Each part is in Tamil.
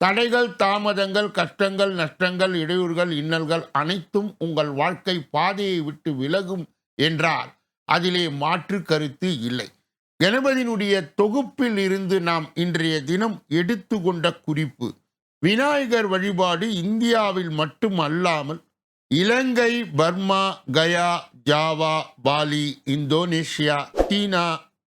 தடைகள் தாமதங்கள் கஷ்டங்கள் நஷ்டங்கள் இடையூறுகள் இன்னல்கள் அனைத்தும் உங்கள் வாழ்க்கை பாதையை விட்டு விலகும் என்றால் அதிலே மாற்று கருத்து இல்லை. கணபதியினுடைய தொகுப்பில் இருந்து நாம் இன்றைய தினம் எடுத்துக்கொண்ட குறிப்பு. விநாயகர் வழிபாடு இந்தியாவில் மட்டும் அல்லாமல் Ilangai Burma Gaya Java Bali Indonesia China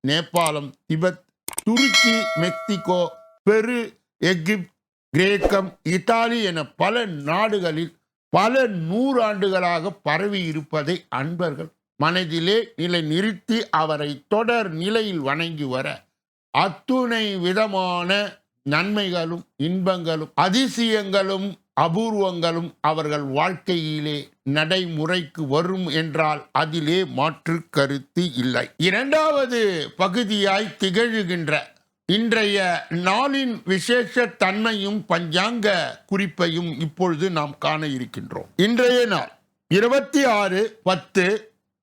நேபாளம் திபெத் துருக்கி மெக்சிகோ பெரு எகிப்த் கிரேக்கம் இத்தாலி என பல நாடுகளில் பல நூறாண்டுகளாக பரவி இருப்பதை அன்பர்கள் மனதிலே நிலை நிறுத்தி அவரை தொடர் நிலையில் வணங்கி வர அத்துணை விதமான நன்மைகளும் இன்பங்களும் அதிசயங்களும் அபூர்வங்களும் அவர்கள் வாழ்க்கையிலே நடைமுறைக்கு வரும் என்றால் அதிலே மாற்று கருத்து இல்லை. இரண்டாவது பகுதியாய் திகழ்கின்ற இன்றைய நாளின் விசேஷ தன்மையும் பஞ்சாங்க குறிப்பையும் இப்பொழுது நாம் காண இருக்கின்றோம். இன்றைய நாள் இருபத்தி ஆறு பத்து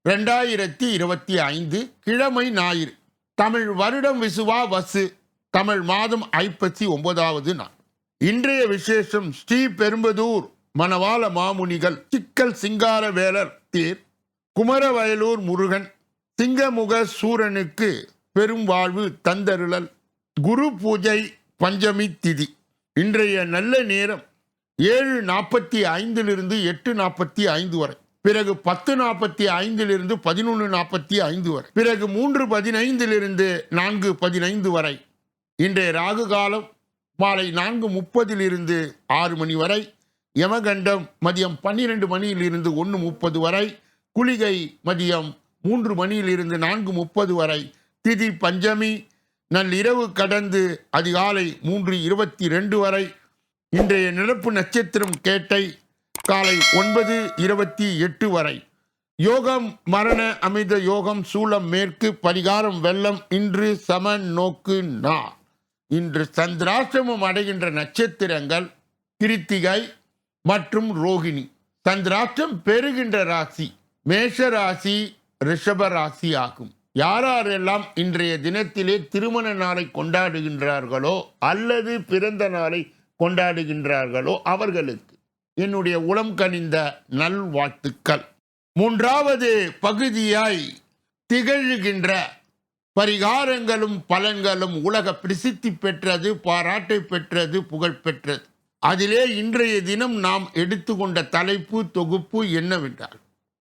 ரெண்டாயிரத்தி இருபத்தி ஐந்து கிழமை ஞாயிறு. தமிழ் வருடம் விசுவா வசு தமிழ் மாதம் ஐப்பத்தி ஒன்பதாவது நாள். இன்றைய விசேஷம் ஸ்ரீ பெரும்பதூர் மணவாள மாமுனிகள் சிக்கல் சிங்கார வேலர் தேர் குமரவயலூர் முருகன் சிங்கமுக சூரனுக்கு பெரும் வாழ்வு தந்தருளல். குரு பூஜை பஞ்சமி திதி. இன்றைய நல்ல நேரம் ஏழு நாற்பத்தி ஐந்திலிருந்து எட்டு நாற்பத்தி ஐந்து வரை. பிறகு பத்து நாற்பத்தி ஐந்திலிருந்து பதினொன்று நாற்பத்தி ஐந்து வரை. பிறகு மூன்று பதினைந்திலிருந்து நான்கு பதினைந்து வரை. இன்றைய ராகு காலம் மாலை நான்கு முப்பதிலிருந்து ஆறு மணி வரை. யமகண்டம் மதியம் பன்னிரெண்டு மணியிலிருந்து ஒன்று முப்பது வரை. குளிகை மதியம் மூன்று மணியிலிருந்து நான்கு முப்பது வரை. திதி பஞ்சமி நள்ளிரவு கடந்து அதிகாலை மூன்று இருபத்தி ரெண்டு வரை இன்றைய நிரப்பு நட்சத்திரம் கேட்டை காலை ஒன்பது இருபத்தி எட்டு வரை. யோகம் மரண அமிர்த யோகம் சூலம் மேற்கு பரிகாரம் வெள்ளம் இன்று சம நோக்கு நா. இன்று சந்திராசிரமம் அடைகின்ற நட்சத்திரங்கள் கிருத்திகை மற்றும் ரோகிணி. சந்திராஷ்டம் பெறுகின்ற ராசி மேஷ ராசி ரிஷப ராசி ஆகும். யாரெல்லாம் இன்றைய தினத்திலே திருமண நாளை கொண்டாடுகின்றார்களோ அல்லது பிறந்த நாளை கொண்டாடுகின்றார்களோ அவர்களுக்கு என்னுடைய உளம் கனிந்த நல்வாழ்த்துக்கள். மூன்றாவது பகுதியாய் திகழ்கின்ற பரிகாரங்களும் பலன்களும் உலக பிரசித்தி பெற்றது பாராட்டை பெற்றது புகழ் பெற்றது. அதிலே இன்றைய தினம் நாம் எடுத்துக்கொண்ட தலைப்பு தொகுப்பு என்னவென்றால்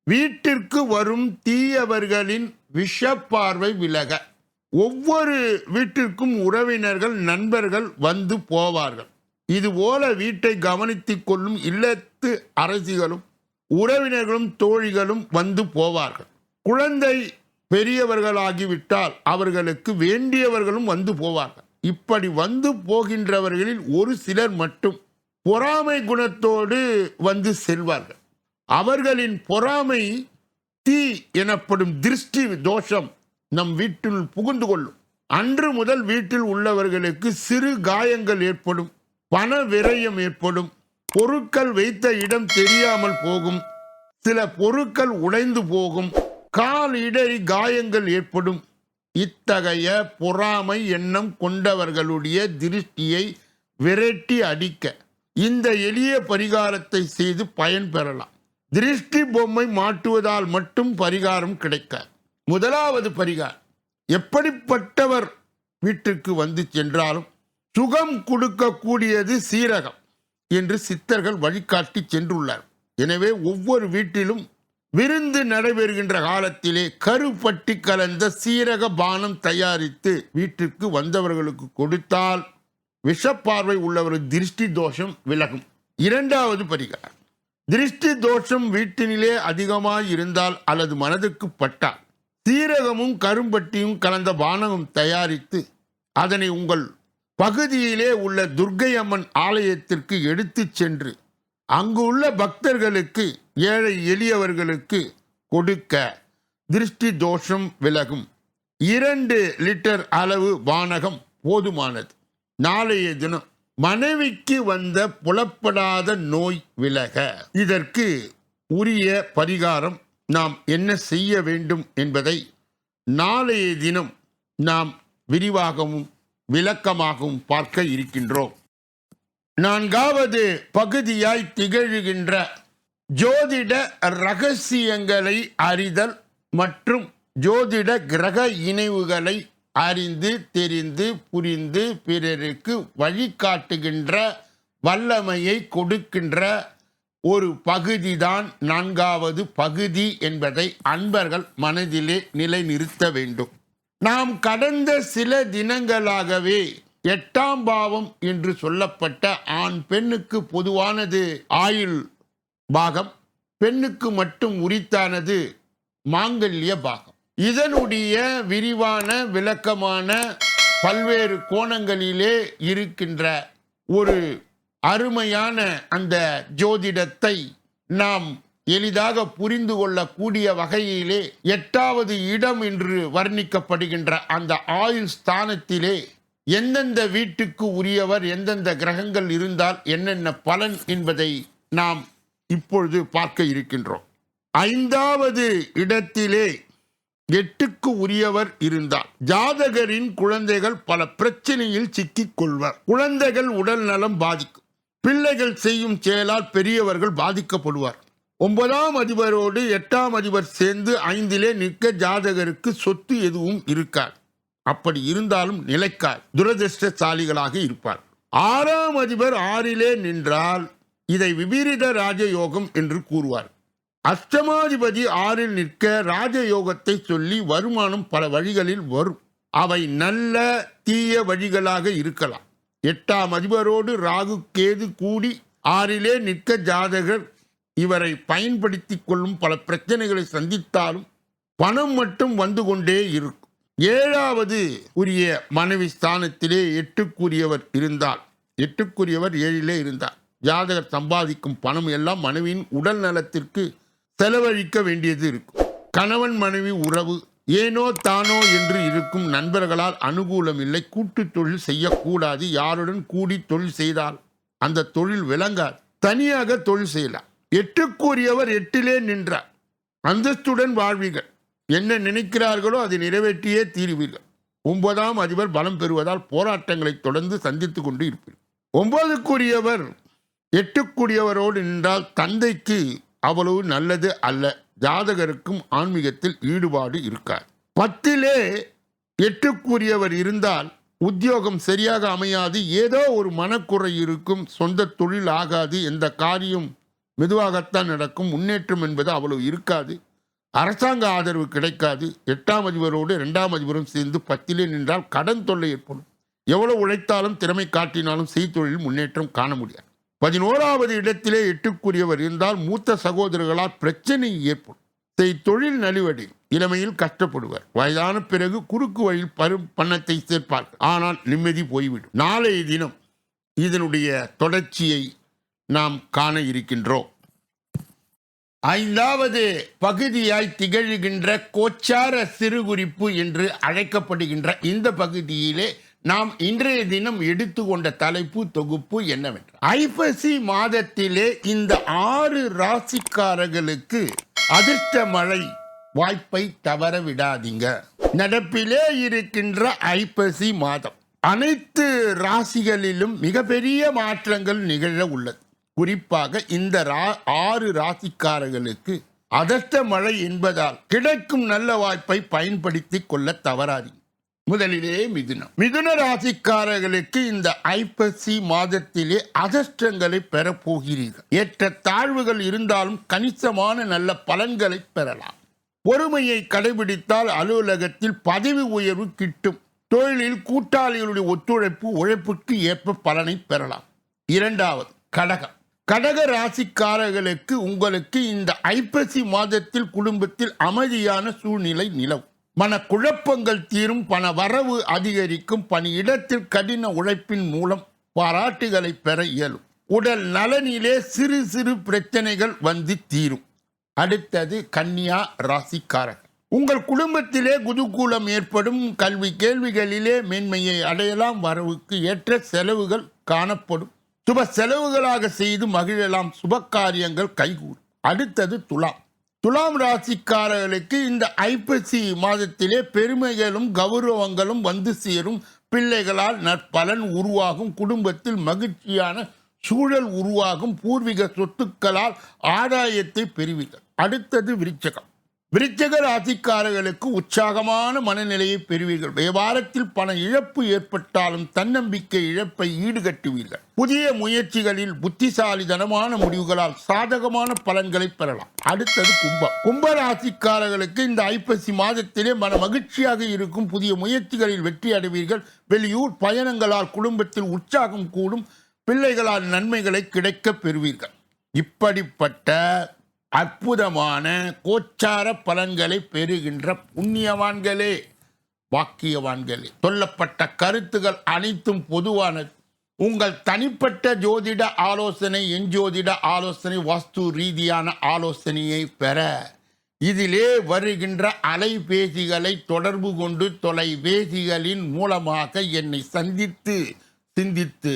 வீட்டிற்கு வரும் தீயவர்களின் விஷப்பார்வை விலக. ஒவ்வொரு வீட்டிற்கும் உறவினர்கள் நண்பர்கள் வந்து போவார்கள். இதுபோல வீட்டை கவனித்துக் கொள்ளும் இல்லத்து அரசிகளும் உறவினர்களும் தோழிகளும் வந்து போவார்கள். குழந்தை பெரியவர்களாகிவிட்டால் அவர்களுக்கு வேண்டியவர்களும் வந்து போவார்கள். இப்படி வந்து போகின்றவர்களில் ஒரு சிலர் மட்டும் பொறாமை குணத்தோடு வந்து செல்வார்கள். அவர்களின் பொறாமை தீ எனப்படும் திருஷ்டி தோஷம் நம் வீட்டில் புகுந்து கொள்ளும். அன்று முதல் வீட்டில் உள்ளவர்களுக்கு சிறு காயங்கள் ஏற்படும் பண விரயம் ஏற்படும் பொருட்கள் வைத்த இடம் தெரியாமல் போகும் சில பொருட்கள் உடைந்து போகும் கால் இடறி காயங்கள் ஏற்படும். இத்தகைய பொறாமை எண்ணம் கொண்டவர்களுடைய திருஷ்டியை விரட்டி அடிக்க இந்த எளிய பரிகாரத்தை செய்து பயன் பெறலாம். திருஷ்டி பொம்மை மாட்டுவதால் மட்டும் பரிகாரம் கிடைக்காது. முதலாவது பரிகாரம் எப்படிப்பட்டவர் வீட்டிற்கு வந்து சென்றாலும் சுகம் கொடுக்கக்கூடியது சீரகம் என்று சித்தர்கள் வழிகாட்டி சென்றுள்ளார். எனவே ஒவ்வொரு வீட்டிலும் விருந்து நடைபெறுகின்ற காலத்திலே கருப்பட்டி கலந்த சீரக பானம் தயாரித்து வீட்டிற்கு வந்தவர்களுக்கு கொடுத்தால் விஷப்பார்வை உள்ளவர்கள் திருஷ்டி தோஷம் விலகும். இரண்டாவது பரிகாரம் திருஷ்டி தோஷம் வீட்டினிலே அதிகமாய் இருந்தால் அல்லது மனதுக்கு பட்டால் சீரகமும் கரும்பட்டியும் கலந்த பானகம் தயாரித்து அதனை உங்கள் பகுதியிலே உள்ள துர்க்கை அம்மன் ஆலயத்திற்கு எடுத்து சென்று அங்கு உள்ள பக்தர்களுக்கு ஏழை எளியவர்களுக்கு கொடுக்க திருஷ்டி தோஷம் விலகும். இரண்டு லிட்டர் அளவு வானகம் போதுமானது. நாளைய தினம் மனைவிக்கு வந்த புலப்படாத நோய் விலக. இதற்கு உரிய பரிகாரம் நாம் என்ன செய்ய வேண்டும் என்பதை நாளைய தினம் நாம் விரிவாகவும் விளக்கமாகவும் பார்க்க இருக்கின்றோம். நான்காவது பகுதியாய் திகழ்கின்ற ஜோதிட ரகசியங்களை அறிதல் மற்றும் ஜோதிட கிரக இணைவுகளை அறிந்து தெரிந்து புரிந்து பிறருக்கு வழிகாட்டுகின்ற வல்லமையை கொடுக்கின்ற ஒரு பகுதிதான் நான்காவது பகுதி என்பதை அன்பர்கள் மனதிலே நிலைநிறுத்த வேண்டும். நாம் கடந்த சில தினங்களாகவே எட்டாம் பாவம் என்று சொல்லப்பட்ட ஆண் பெண்ணுக்கு பொதுவானது ஆயுள் பாகம் பெண்ணுக்கு மட்டும் உரித்தானது மாங்கல்ய பாகம். இதனுடைய விரிவான விளக்கமான பல்வேறு கோணங்களிலே இருக்கின்ற ஒரு அருமையான அந்த ஜோதிடத்தை நாம் எளிதாக புரிந்து கொள்ளக்கூடிய வகையிலே எட்டாவது இடம் என்று வர்ணிக்கப்படுகின்ற அந்த ஆயுள் ஸ்தானத்திலே எந்தெந்த வீட்டுக்கு உரியவர் எந்தெந்த கிரகங்கள் இருந்தால் என்னென்ன பலன் என்பதை நாம் இப்பொழுது பார்க்க இருக்கின்றோம். ஐந்தாவது இடத்திலே எட்டுக்கு உரியவர் இருந்தார். ஜாதகரின் குழந்தைகள் பல பிரச்சனையில் சிக்கிக் கொள்வர். குழந்தைகள் உடல் நலம் பாதிக்கும். பிள்ளைகள் செய்யும் செயலால் பெரியவர்கள் பாதிக்கப்படுவார். ஒன்பதாம் அதிபரோடு எட்டாம் அதிபர் சேர்ந்து ஐந்திலே நிற்க ஜாதகருக்கு சொத்து எதுவும் இருக்கார் அப்படி இருந்தாலும் நிலைக்கார் துரதிருஷ்டசாலிகளாக இருப்பார். ஆறாம் அதிபர் ஆறிலே நின்றால் இதை விபரீத ராஜயோகம் என்று கூறுவார். அஷ்டமாதிபதி ஆறில் நிற்க ராஜயோகத்தை சொல்லி வருமானம் பல வழிகளில் வரும். அவை நல்ல தீய வழிகளாக இருக்கலாம். எட்டாம் அதிபரோடு ராகு கேது கூடி ஆறிலே நிற்க ஜாதகர் இவரை பயன்படுத்தி கொள்ளும் பல பிரச்சனைகளை சந்தித்தாலும் பணம் மட்டும் வந்து கொண்டே இருக்கும். ஏழாவது உரிய மனைவி ஸ்தானத்திலே எட்டுக்குரியவர் இருந்தால் எட்டுக்குரியவர் ஏழிலே இருந்தார். ஜாதகர் சம்பாதிக்கும் பணம் எல்லாம் மனைவியின் உடல் நலத்திற்கு செலவழிக்க வேண்டியது இருக்கும். கணவன் மனைவி உறவு ஏனோ தானோ என்று இருக்கும் நண்பர்களால் அனுகூலம் இல்லை. கூட்டு தொழில் செய்யக்கூடாது. யாருடன் கூடி தொழில் செய்தால் அந்த தொழில் விளங்காது. தனியாக தொழில் செய்யலாம். எட்டுக்குரியவர் எட்டிலே நின்றார். அந்தஸ்துடன் வாழ்வீர்கள். என்ன நினைக்கிறார்களோ அதை நிறைவேற்றியே தீருவீர்கள். ஒன்பதாம் அதிபர் பலம் பெறுவதால் போராட்டங்களை தொடர்ந்து சந்தித்துக் கொண்டு இருப்பீர்கள். ஒன்பதுக்குரியவர் எட்டுக்குரியவரோடு நின்றால் தந்தைக்கு அவ்வளவு நல்லது அல்ல. ஜாதகருக்கும் ஆன்மீகத்தில் ஈடுபாடு இருக்காது. பத்திலே எட்டுக்குரியவர் இருந்தால் உத்தியோகம் சரியாக அமையாது. ஏதோ ஒரு மனக்குறை இருக்கும். சொந்த தொழில் ஆகாது. எந்த காரியம் மெதுவாகத்தான் நடக்கும். முன்னேற்றம் என்பது அவ்வளவு இருக்காது. அரசாங்க ஆதரவு கிடைக்காது. எட்டாம் அதிபரோடு இரண்டாம் அதிபரும் சேர்ந்து பத்திலே நின்றால் கடன் தொல்லை ஏற்படும். எவ்வளவு உழைத்தாலும் திறமை காட்டினாலும் செய்தொழில் முன்னேற்றம் காண முடியாது. பதினோராவது இடத்திலே எட்டுக்குரியவர் இருந்தால் மூத்த சகோதரர்களால் பிரச்சனை ஏற்படும். தொழில் நலிவடி இளமையில் கஷ்டப்படுவர். வயதான பிறகு குறுக்கு வழியில் பரும் பணத்தை சேர்ப்பார் ஆனால் நிம்மதி போய்விடும். நாளைய தினம் இதனுடைய தொடர்ச்சியை நாம் காண இருக்கின்றோம். ஐந்தாவது பகுதியாய் திகழ்கின்ற கோச்சார சிறுகுறிப்பு என்று அழைக்கப்படுகின்ற இந்த பகுதியிலே நாம் இன்றைய தினம் எடுத்துக்கொண்ட தலைப்பு தொகுப்பு என்னவென்றால் ஐப்பசி மாதத்திலே இந்த ஆறு ராசிக்காரர்களுக்கு அதிர்ஷ்ட மழை வாய்ப்பை தவற விடாதீங்க. நடப்பிலே இருக்கின்ற ஐப்பசி மாதம் அனைத்து ராசிகளிலும் மிகப்பெரிய மாற்றங்கள் நிகழ உள்ளது. குறிப்பாக இந்த ரா- ஆறு ராசிக்காரர்களுக்கு அதர்ஷ்ட மழை என்பதால் கிடைக்கும் நல்ல வாய்ப்பை பயன்படுத்தி கொள்ள தவறாதீங்க. முதலிலே மிதுனம். மிதுன ராசிக்காரர்களுக்கு இந்த ஐப்பசி மாதத்திலே அதிர்ஷ்டங்களை பெறப்போகிறீர்கள் ஏற்ற தாழ்வுகள் இருந்தாலும் கணிசமான நல்ல பலன்களை பெறலாம். பொறுமையை கடைபிடித்தால் அலுவலகத்தில் பதவி உயர்வு கிட்டும். தொழிலில் கூட்டாளிகளுடைய ஒத்துழைப்பு உழைப்புக்கு ஏற்ப பலனை பெறலாம். இரண்டாவது கடகம். கடக ராசிக்காரர்களுக்கு உங்களுக்கு இந்த ஐப்பசி மாதத்தில் குடும்பத்தில் அமைதியான சூழ்நிலை நிலவும். மன குழப்பங்கள் தீரும் பண வரவு அதிகரிக்கும் பணியிடத்தில் கடின உழைப்பின் மூலம் பாராட்டுகளை பெற இயலும். உடல் நலனிலே சிறு சிறு பிரச்சனைகள் வந்து தீரும். அடுத்தது கன்னியா ராசிக்காரர். உங்கள் குடும்பத்திலே குதுகூலம் ஏற்படும் கல்வி கேள்விகளிலே மேன்மையை அடையலாம் வரவுக்கு ஏற்ற செலவுகள் காணப்படும். சுப செலவுகளாக செய்து மகிழலாம் சுப காரியங்கள் கைகூடும். அடுத்தது துலாம். துலாம் ராசிக்காரர்களுக்கு இந்த ஐப்பசி மாதத்திலே பெருமைகளும் கௌரவங்களும் வந்து சேரும். பிள்ளைகளால் நற்பலன் உருவாகும். குடும்பத்தில் மகிழ்ச்சியான சூழல் உருவாகும். பூர்வீக சொத்துக்களால் ஆதாயத்தை பெறுவீர்கள். அடுத்தது விருச்சகம். விருச்சக ராசிக்காரர்களுக்கு உற்சாகமான மனநிலையை பெறுவீர்கள். வியாபாரத்தில் பண இழப்பு ஏற்பட்டாலும் தன்னம்பிக்கை இழப்பை ஈடுகட்டுவீர்கள். புதிய முயற்சிகளில் புத்திசாலிதனமான முடிவுகளால் சாதகமான பலன்களை பெறலாம். அடுத்தது கும்பம். கும்ப ராசிக்காரர்களுக்கு இந்த ஐப்பசி மாதத்திலே மன மகிழ்ச்சியாக இருக்கும் புதிய முயற்சிகளில் வெற்றி அடைவீர்கள். வெளியூர் பயணங்களால் குடும்பத்தில் உற்சாகம் கூடும். பிள்ளைகளால் நன்மைகளை கிடைக்கப் பெறுவீர்கள். இப்படிப்பட்ட அற்புதமான கோச்சார பலன்களை பெறுகின்ற புண்ணியவான்களே வாக்கியவான்களே சொல்லப்பட்ட கருத்துகள் அனைத்தும் பொதுவானது. உங்கள் தனிப்பட்ட ஜோதிட ஆலோசனை எஞ்சோதிட ஆலோசனை வாஸ்து ரீதியான ஆலோசனையை பெற இதிலே வருகின்ற அலைபேசிகளை தொடர்பு கொண்டு தொலைபேசிகளின் மூலமாக என்னை சந்தித்து சிந்தித்து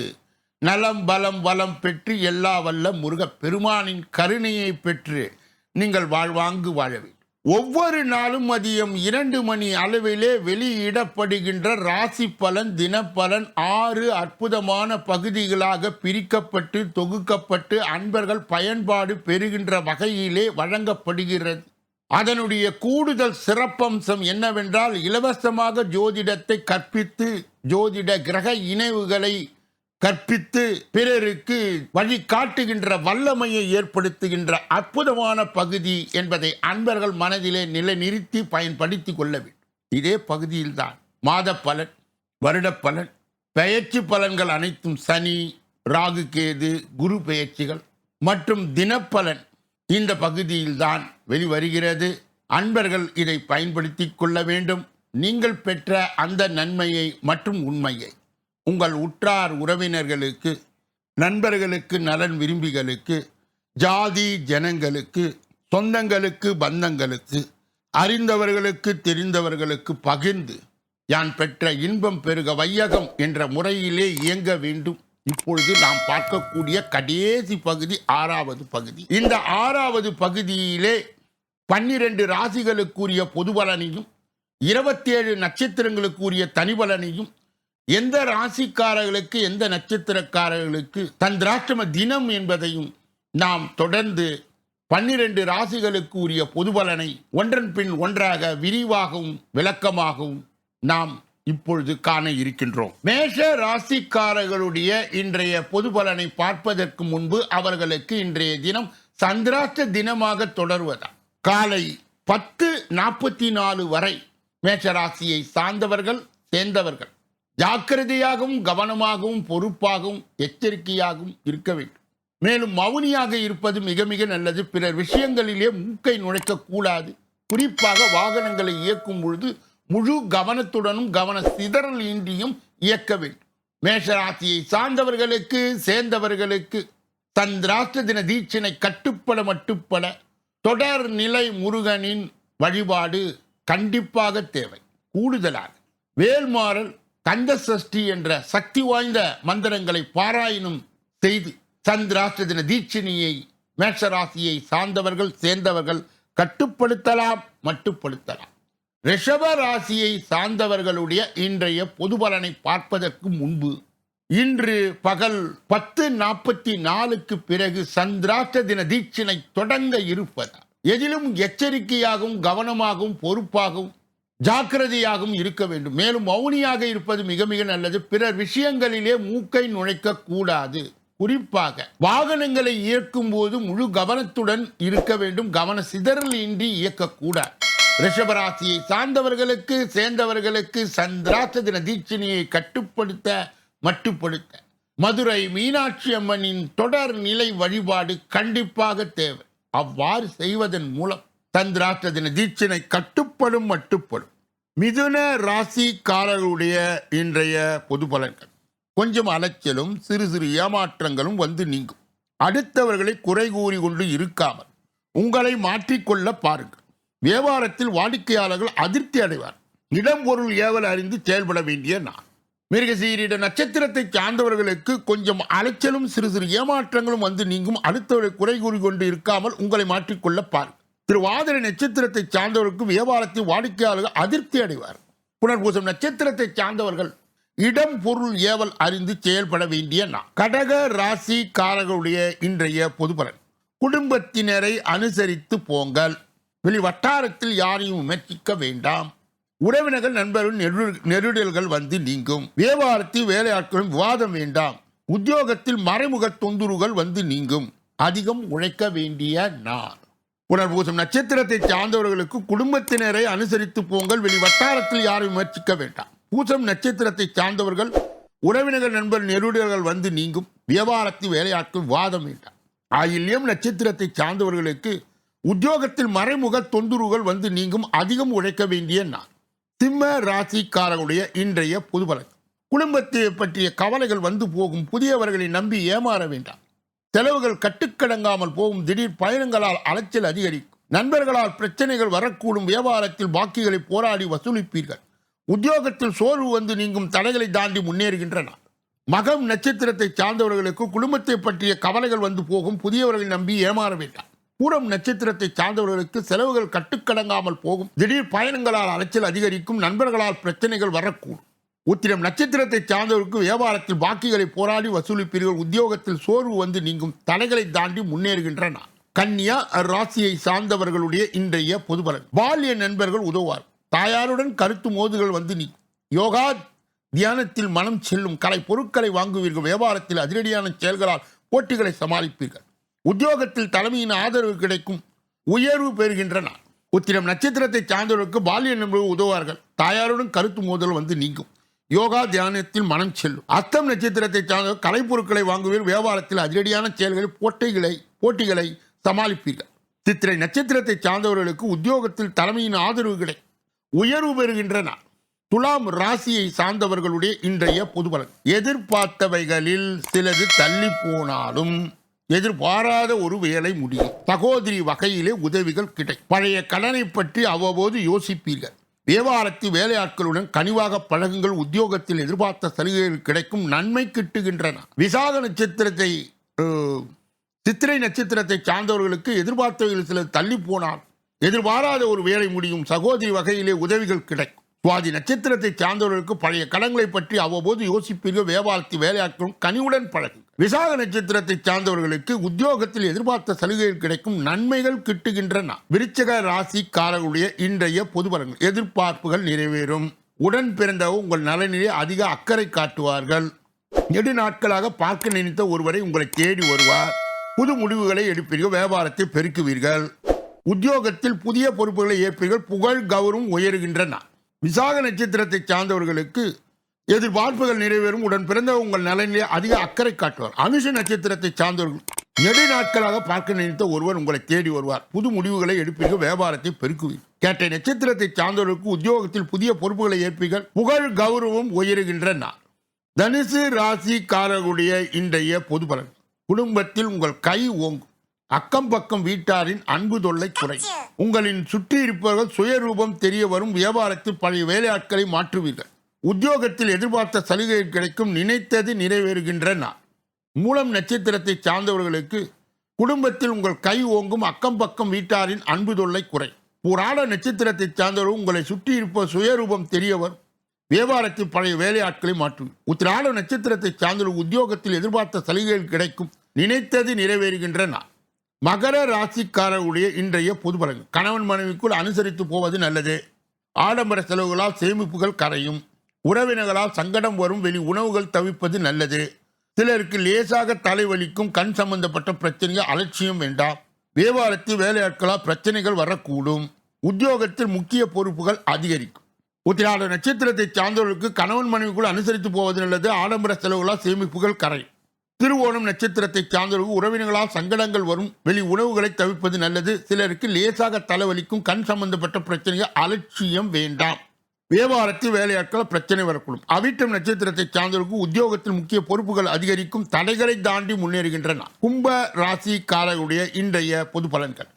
நலம் பலம் வளம் பெற்று எல்லா வல்ல முருகப் பெருமானின் கருணையை பெற்று நீங்கள் வாழ்வாங்கு வாழ வேண்டும். ஒவ்வொரு நாளும் மதியம் இரண்டு மணி அளவிலே வெளியிடப்படுகின்ற ராசி பலன் தினப்பலன் ஆறு அற்புதமான பகுதிகளாக பிரிக்கப்பட்டு தொகுக்கப்பட்டு அன்பர்கள் பயன்பாடு பெறுகின்ற வகையிலே வழங்கப்படுகிறது. அதனுடைய கூடுதல் சிறப்பம்சம் என்னவென்றால் இலவசமாக ஜோதிடத்தை கற்பித்து ஜோதிட கிரக இணைவுகளை கற்பித்து பிறருக்கு வழி காட்டுகின்ற வல்லமையை ஏற்படுத்துகின்ற அற்புதமான பகுதி என்பதை அன்பர்கள் மனதிலே நிலைநிறுத்தி பயன்படுத்திக் கொள்ள வேண்டும். இதே பகுதியில்தான் மாத பலன் வருட பலன் பெயர்ச்சி பலன்கள் அனைத்தும் சனி ராகு கேது குரு பெயர்ச்சிகள் மற்றும் தினப்பலன் இந்த பகுதியில்தான் வெளிவருகிறது. அன்பர்கள் இதை பயன்படுத்தி கொள்ள வேண்டும். நீங்கள் பெற்ற அந்த நன்மையை மற்றும் உண்மையை உங்கள் உற்றார் உறவினர்களுக்கு நண்பர்களுக்கு நலன் விரும்பிகளுக்கு ஜாதி ஜனங்களுக்கு சொந்தங்களுக்கு பந்தங்களுக்கு அறிந்தவர்களுக்கு தெரிந்தவர்களுக்கு பகிர்ந்து யான் பெற்ற இன்பம் பெருக வையகம் என்ற முறையிலே இயங்க வேண்டும். இப்பொழுது நாம் பார்க்கக்கூடிய கடைசி பகுதி ஆறாவது பகுதி. இந்த ஆறாவது பகுதியிலே பன்னிரண்டு ராசிகளுக்குரிய பொது பலனையும் இருபத்தேழு நட்சத்திரங்களுக்குரிய தனிபலனையும் எந்த ராசிக்காரர்களுக்கு எந்த நட்சத்திரக்காரர்களுக்கு தந்திராஷ்டம தினம் என்பதையும் நாம் தொடர்ந்து பன்னிரண்டு ராசிகளுக்கு உரிய பொதுபலனை ஒன்றன் பின் ஒன்றாக விரிவாகவும் விளக்கமாகவும் நாம் இப்பொழுது காண இருக்கின்றோம். மேஷ ராசிக்காரர்களுடைய இன்றைய பொதுபலனை பார்ப்பதற்கு முன்பு அவர்களுக்கு இன்றைய தினம் சந்திராஷ்ட தினமாக தொடர்வதா காலை பத்து நாற்பத்தி நாலு வரை மேஷராசியை சார்ந்தவர்கள் சேர்ந்தவர்கள் ஜாக்கிரதையாகவும் கவனமாகவும் பொறுப்பாகவும் எச்சரிக்கையாகவும் இருக்க வேண்டும். மேலும் மௌனியாக இருப்பது மிக மிக நல்லது. பிறர் விஷயங்களிலே மூக்கை நுழைக்கக்கூடாது. குறிப்பாக வாகனங்களை இயக்கும் பொழுது முழு கவனத்துடனும் கவன சிதறல் இன்றியும் இயக்க வேண்டும். மேஷராசியை சார்ந்தவர்களுக்கு சேர்ந்தவர்களுக்கு தந்திராஷ்ட தின தீட்சினை கட்டுப்பட மட்டுப்பட தொடர் நிலை முருகனின் வழிபாடு கண்டிப்பாக தேவை. கூடுதலாக வேல்மாறல் கந்த சஷ்டி என்ற சக்தி வாய்ந்த மந்திரங்களை பாராயணம் செய்து சந்திராஷ்ட தின தீட்சினியை மேஷராசியை சார்ந்தவர்கள் சேர்ந்தவர்கள் கட்டுப்படுத்தலாம் மட்டுப்படுத்தலாம். ரிஷப ராசியை சார்ந்தவர்களுடைய இன்றைய பொது பலனை பார்ப்பதற்கு முன்பு இன்று பகல் பத்து நாற்பத்தி நாலுக்கு பிறகு சந்திராஷ்ட தின தீட்சினை தொடங்க இருப்பதால் எதிலும் எச்சரிக்கையாகவும் கவனமாகவும் பொறுப்பாகவும் ஜாக்கிரதையாகவும் இருக்க வேண்டும். மேலும் மௌனியாக இருப்பது மிக மிக நல்லது. பிறர் விஷயங்களிலே மூக்கை நுழைக்க கூடாது குறிப்பாக வாகனங்களை இயக்கும் போது முழு கவனத்துடன் இருக்க வேண்டும். கவன சிதறல் இன்றி இயக்கக்கூடாது. ரிஷபராசியை சார்ந்தவர்களுக்கு சேர்ந்தவர்களுக்கு சந்திராச தின தீட்சணியை கட்டுப்படுத்த மட்டுப்படுத்த. மதுரை மீனாட்சி அம்மனின் தொடர் நிலை வழிபாடு கண்டிப்பாக தேவை. அவ்வாறு செய்வதன் மூலம் சந்திராஷ்ட தின தீட்சணை கட்டுப்படும் மட்டுப்படும். மிதுன ராசிக்காரர்களுடைய இன்றைய பொது பலன்கள். கொஞ்சம் அலைச்சலும் சிறு சிறு ஏமாற்றங்களும் வந்து நீங்கும். அடுத்தவர்களை குறை கூறி கொண்டு இருக்காமல் உங்களை மாற்றிக்கொள்ள பாருங்கள். வியாபாரத்தில் வாடிக்கையாளர்கள் அதிருப்தி அடைவார். இடம் பொருள் ஏவல் அறிந்து செயல்பட வேண்டிய நான் மிருகசீரிட நட்சத்திரத்தை சார்ந்தவர்களுக்கு கொஞ்சம் அலைச்சலும் சிறு சிறு ஏமாற்றங்களும் வந்து நீங்கும். அடுத்தவரை குறை கூறி கொண்டு இருக்காமல் உங்களை மாற்றிக்கொள்ள பாருங்கள். திருவாதிரை நட்சத்திரத்தை சார்ந்தவருக்கும் வியாபாரத்தில் வாடிக்கையாளர்கள் அதிருப்தி அடைவார். புனர்பூசம் நட்சத்திரத்தை சார்ந்தவர்கள் இடம் பொருள் ஏவல் அறிந்து செயல்பட வேண்டிய நான் கடக ராசி காரர்களுடைய இன்றைய பொது பலன். குடும்பத்தினரை அனுசரித்து போங்கள். வெளி வட்டாரத்தில் யாரையும் விமர்சிக்க வேண்டாம். உறவினர்கள் நண்பர்கள் நெரு- நெருடல்கள் வந்து நீங்கும். வியாபாரத்தில் வேலையாட்களும் விவாதம் வேண்டாம். உத்தியோகத்தில் மறைமுக தொந்தரவுகள் வந்து நீங்கும். அதிகம் உழைக்க வேண்டிய நான் புனர்பூசம் நட்சத்திரத்தை சார்ந்தவர்களுக்கு குடும்பத்தினரை அனுசரித்து போங்கள். வெளி வட்டாரத்தில் யாரும் விமர்சிக்க வேண்டாம். பூசம் நட்சத்திரத்தை சார்ந்தவர்கள் உறவினர்கள் நண்பர் நெருடர்கள் வந்து நீங்கும். வியாபாரத்தில் வேலையாட்கள் வாதம் வேண்டாம். ஆயில்யம் நட்சத்திரத்தை சார்ந்தவர்களுக்கு உத்தியோகத்தில் மறைமுக தொந்தரவுகள் வந்து நீங்கும். அதிகம் உழைக்க வேண்டிய நான் சிம்ம ராசிக்காரர்களுடைய இன்றைய புதுபலன். குடும்பத்தை பற்றிய கவலைகள் வந்து போகும். புதியவர்களை நம்பி ஏமாற வேண்டாம். செலவுகள் கட்டுக்கடங்காமல் போகும் திடீர் பயணங்களால் அலைச்சல் அதிகரிக்கும். நண்பர்களால் பிரச்சனைகள் வரக்கூடும். வியாபாரத்தில் பாக்கிகளை போராடி வசூலிப்பீர்கள். உத்தியோகத்தில் சோர்வு வந்து நீங்கும் தடைகளை தாண்டி முன்னேறுகின்றன. மகம் நட்சத்திரத்தை சார்ந்தவர்களுக்கு குடும்பத்தை பற்றிய கவலைகள் வந்து போகும். புதியவர்களை நம்பி ஏமாற வேண்டாம் பூரம் நட்சத்திரத்தை சார்ந்தவர்களுக்கு செலவுகள் கட்டுக்கடங்காமல் போகும். திடீர் பயணங்களால் அலைச்சல் அதிகரிக்கும். நண்பர்களால் பிரச்சனைகள் வரக்கூடும். உத்திரம் நட்சத்திரத்தை சார்ந்தவருக்கு வியாபாரத்தில் பாக்கிகளை போராடி வசூலிப்பீர்கள். உத்தியோகத்தில் சோர்வு வந்து நீங்கும் தடைகளை தாண்டி முன்னேறுகின்றன. கன்னியா ராசியை சார்ந்தவர்களுடைய இன்றைய பொதுபலன். பால்ய நண்பர்கள் உதவுவார். தாயாருடன் கருத்து மோதுகள் வந்து நீ யோகா தியானத்தில் மனம் செல்லும் கலை பொருட்களை வாங்குவீர்கள் வியாபாரத்தில் அதிரடியான செயல்களால் போட்டிகளை சமாளிப்பீர்கள். உத்தியோகத்தில் தலைமையின் ஆதரவு கிடைக்கும் உயர்வு பெறுகின்றன. உத்திரம் நட்சத்திரத்தை சார்ந்தவர்களுக்கு பால்ய நண்பர்கள் உதவுவார்கள். தாயாருடன் கருத்து மோதல் வந்து நீங்கும். யோகா தியானத்தில் மனம் செல்லும். அர்த்தம் நட்சத்திரத்தை சார்ந்த கலைப்பொருட்களை வாங்குவீர். வியாபாரத்தில் அதிரடியான செயல்களில் போட்டிகளை போட்டிகளை சமாளிப்பீர்கள். சித்திரை நட்சத்திரத்தை சார்ந்தவர்களுக்கு உத்தியோகத்தில் தலைமையின் ஆதரவு உயர்வு பெறுகின்றன. துலாம் ராசியை சார்ந்தவர்களுடைய இன்றைய பொதுபலன் எதிர்பார்த்தவைகளில் சிலது தள்ளி போனாலும் எதிர்பாராத ஒரு வேலை முடியும். சகோதரி வகையிலே உதவிகள் கிடை பழைய கடனை பற்றி அவ்வப்போது யோசிப்பீர்கள். வியாபாரத்தில் வேலையாட்களுடன் கனிவாக பழகுங்கள் உத்தியோகத்தில் எதிர்பார்த்த சலுகைகள் கிடைக்கும் நன்மை கிட்டுகின்றன. விசாக நட்சத்திரத்தை சித்திரை நட்சத்திரத்தை சார்ந்தவர்களுக்கு எதிர்பார்த்தவர்கள் சிலர் தள்ளி போனால் எதிர்பாராத ஒரு வேலை முடியும் சகோதரி வகையிலே உதவிகள் கிடைக்கும். சுவாதி நட்சத்திரத்தை சார்ந்தவர்களுக்கு பழைய கடன்களை பற்றி அவ்வப்போது யோசிப்பீர்கள் வேவாரத்தி வேலையாட்களும் கனிவுடன் பழகும் விசாக நட்சத்திரத்தை சார்ந்தவர்களுக்கு உத்தியோகத்தில் எதிர்பார்த்த சலுகைகள் கிடைக்கும் நன்மைகள் கிட்டுகின்றன. விருச்சக ராசிக்காரர்களுடைய இன்றைய பொதுபலன்கள் எதிர்பார்ப்புகள் நிறைவேறும். உடன் பிறந்த உங்கள் நலனிலே அதிக அக்கறை காட்டுவார்கள். நெடு நாட்களாக பார்க்க நினைத்த ஒருவரை உங்களை தேடி வருவார். புது முடிவுகளை எடுப்பீர்கள் வியாபாரத்தை பெருக்குவீர்கள். உத்தியோகத்தில் புதிய பொறுப்புகளை ஏற்பீர்கள் புகழ் கௌரவம் உயர்கின்றன. விசாக நட்சத்திரத்தை சார்ந்தவர்களுக்கு எதிர்பார்ப்புகள் நிறைவேறும். உடன் பிறந்த உங்கள் நலனிலே அதிக அக்கறை காட்டுவார். அனுஷ நட்சத்திரத்தை சார்ந்தவர்கள் நெடு நாட்களாக பார்க்க நினைத்த ஒருவர் உங்களை தேடி வருவார். புது முடிவுகளை எடுப்பீர்கள். வியாபாரத்தை பெருக்குவீர்கள். கேட்ட நட்சத்திரத்தை சார்ந்தவர்களுக்கு உத்தியோகத்தில் புதிய பொறுப்புகளை ஏற்பீர்கள். புகழ் கௌரவம் உயருகின்ற நான் தனுசு ராசிக்காரர்களுடைய இன்றைய பொது பலன். குடும்பத்தில் உங்கள் கை ஓங்கும். அக்கம் பக்கம் வீட்டாரின் அன்பு தொல்லை குறை உங்களின் சுற்றி இருப்பவர்கள் சுயரூபம் தெரிய வரும். வியாபாரத்தில் பழைய வேலையாட்களை மாற்றுவீர்கள். உத்தியோகத்தில் எதிர்பார்த்த சலுகைகள் கிடைக்கும் நினைத்தது நிறைவேறுகின்றன. மூலம் நட்சத்திரத்தை சார்ந்தவர்களுக்கு குடும்பத்தில் உங்கள் கை ஓங்கும் அக்கம் பக்கம் வீட்டாரின் அன்பு தொல்லை குறை. புராண நட்சத்திரத்தை சார்ந்தவர்கள் உங்களை சுற்றி இருப்ப சுயரூபம் தெரியவர். வியாபாரத்தில் பழைய வேலையாட்களை மாற்றும் உத்திராட நட்சத்திரத்தை சார்ந்தவர்கள் உத்தியோகத்தில் எதிர்பார்த்த சலுகைகள் கிடைக்கும் நினைத்தது நிறைவேறுகின்றன. மகர ராசிக்காரர்களுடைய இன்றைய பொது பலன். கணவன் மனைவிக்குள் அனுசரித்து போவது நல்லது. ஆடம்பர செலவுகளால் சேமிப்புகள் கரையும். உறவினர்களால் சங்கடம் வரும் வெளி உணவுகள் தவிர்ப்பது நல்லது. சிலருக்கு லேசாக தலைவலிக்கும் கண் சம்பந்தப்பட்ட பிரச்சனைகள் அலட்சியம் வேண்டாம். வியாபாரத்தில் வேலையாட்களால் பிரச்சனைகள் வரக்கூடும். உத்தியோகத்தில் முக்கிய பொறுப்புகள் அதிகரிக்கும். உத்திராட நட்சத்திரத்தை சார்ந்தவர்களுக்கு கணவன் மனைவிக்குள் அனுசரித்து போவது நல்லது. ஆடம்பர செலவுகளால் சேமிப்புகள் கரை. திருவோணம் நட்சத்திரத்தை சார்ந்தவர்கள் உறவினர்களால் சங்கடங்கள் வரும். வெளி உணவுகளை தவிர்ப்பது நல்லது. சிலருக்கு லேசாக தலைவலிக்கும் கண் சம்பந்தப்பட்ட பிரச்சனைகள் அலட்சியம் வேண்டாம். வியாபாரத்தில் வேலையாட்கள் பிரச்சனை வரக்கூடும். அவிட்டம் நட்சத்திரத்தை சார்ந்தவருக்கு உத்தியோகத்தில் முக்கிய பொறுப்புகள் அதிகரிக்கும் தடைகளை தாண்டி முன்னேறுகின்றன. கும்ப ராசி காரர்களுடைய இன்றைய பொது பலன்கள்.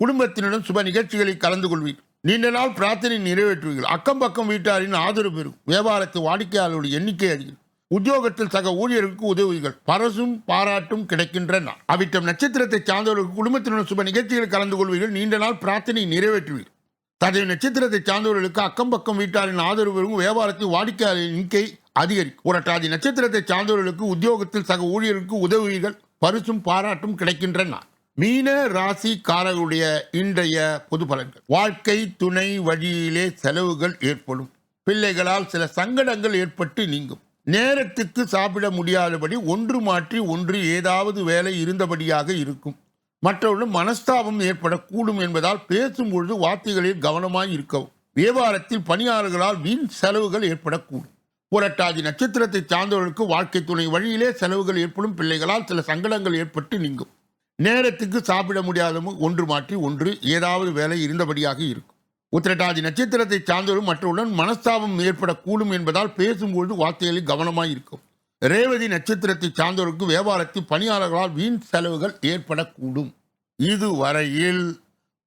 குடும்பத்தினருடன் சுப நிகழ்ச்சிகளில் கலந்து கொள்வீர்கள் நீண்ட நாள் பிரார்த்தனை நிறைவேற்றுவீர்கள். அக்கம் பக்கம் வீட்டாரின் ஆதரவு பெறும். வியாபாரத்தில் வாடிக்கையாளர்களுடைய எண்ணிக்கை அதிகம். உத்தியோகத்தில் சக ஊழியருக்கு உதவுகள் பரசும் பாராட்டும் கிடைக்கின்றன. அவிட்டம் நட்சத்திரத்தை சார்ந்தவர்களுக்கு குடும்பத்தினரும் சுப நிகழ்ச்சிகளில் கலந்து கொள்வீர்கள். நீண்ட நாள் பிரார்த்தனை நிறைவேற்றுவீர்கள் ததை நட்சத்திரத்தை சார்ந்தவர்களுக்கு அக்கம் பக்கம் வீட்டாரின் ஆதரவு பெறும் வியாபாரத்தில் வாடிக்கையாளர் எண்ணிக்கை அதிகரிக்கும். புரட்டாதி நட்சத்திரத்தை சார்ந்தவர்களுக்கு உத்தியோகத்தில் சக ஊழியருக்கு உதவிகள் பரிசும் பாராட்டும் கிடைக்கின்றன. மீன ராசிக்காரர்களுடைய இன்றைய பொது பலன்கள். வாழ்க்கை துணை வழியிலே செலவுகள் ஏற்படும். பிள்ளைகளால் சில சங்கடங்கள் ஏற்பட்டு நீங்கும். நேரத்துக்கு சாப்பிட முடியாதபடி ஒன்று மாற்றி ஒன்று ஏதாவது வேலை இருந்தபடியாக இருக்கும். மற்றவர்களும் மனஸ்தாபம் ஏற்படக்கூடும் என்பதால் பேசும்பொழுது வார்த்தைகளில் கவனமாய் இருக்கவும். வியாபாரத்தில் பணியாளர்களால் வீண் செலவுகள் ஏற்படக்கூடும். புரட்டாதி நட்சத்திரத்தை சார்ந்தவர்களுக்கு வாழ்க்கை துணை வழியிலே செலவுகள் ஏற்படும். பிள்ளைகளால் சில சங்கடங்கள் ஏற்பட்டு நீங்கும். நேரத்துக்கு சாப்பிட முடியாத ஒன்று மாற்றி ஒன்று ஏதாவது வேலை இருந்தபடியாக இருக்கும். உத்திரட்டாதி நட்சத்திரத்தை சார்ந்தவரும் மற்றவுடன் மனஸ்தாபம் ஏற்படக்கூடும் என்பதால் பேசும்பொழுது வார்த்தைகளில் கவனமாய் இருக்கும் ரேவதி நட்சத்திரத்தை சார்ந்தவருக்கு வியாபாரத்தில் பணியாளர்களால் வீண் செலவுகள் ஏற்படக்கூடும். இதுவரையில்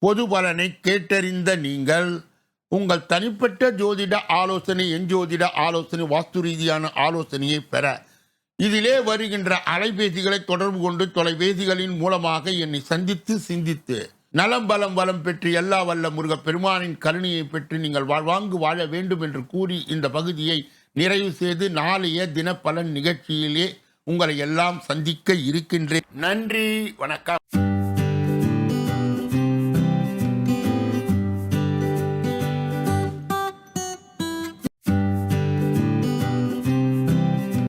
பொது பலனை கேட்டறிந்த நீங்கள் உங்கள் தனிப்பட்ட ஜோதிட ஆலோசனை எஞ்சோதிட ஆலோசனை வாஸ்து ரீதியான ஆலோசனையை பெற. இதிலே வருகின்ற அலைபேசிகளை தொடர்பு கொண்டு தொலைபேசிகளின் மூலமாக என்னை சந்தித்து சிந்தித்து நலம் பலம் வளம் பெற்று எல்லா வல்ல முருக பெருமானின் கருணையை பெற்று நீங்கள் வாழ்வாங்கு வாழ வேண்டும் என்று கூறி இந்த பகுதியை நிறைவு செய்து நாளைய தினப்பலன் நிகழ்ச்சியிலே உங்களை எல்லாம் சந்திக்க இருக்கின்றேன். நன்றி வணக்கம்.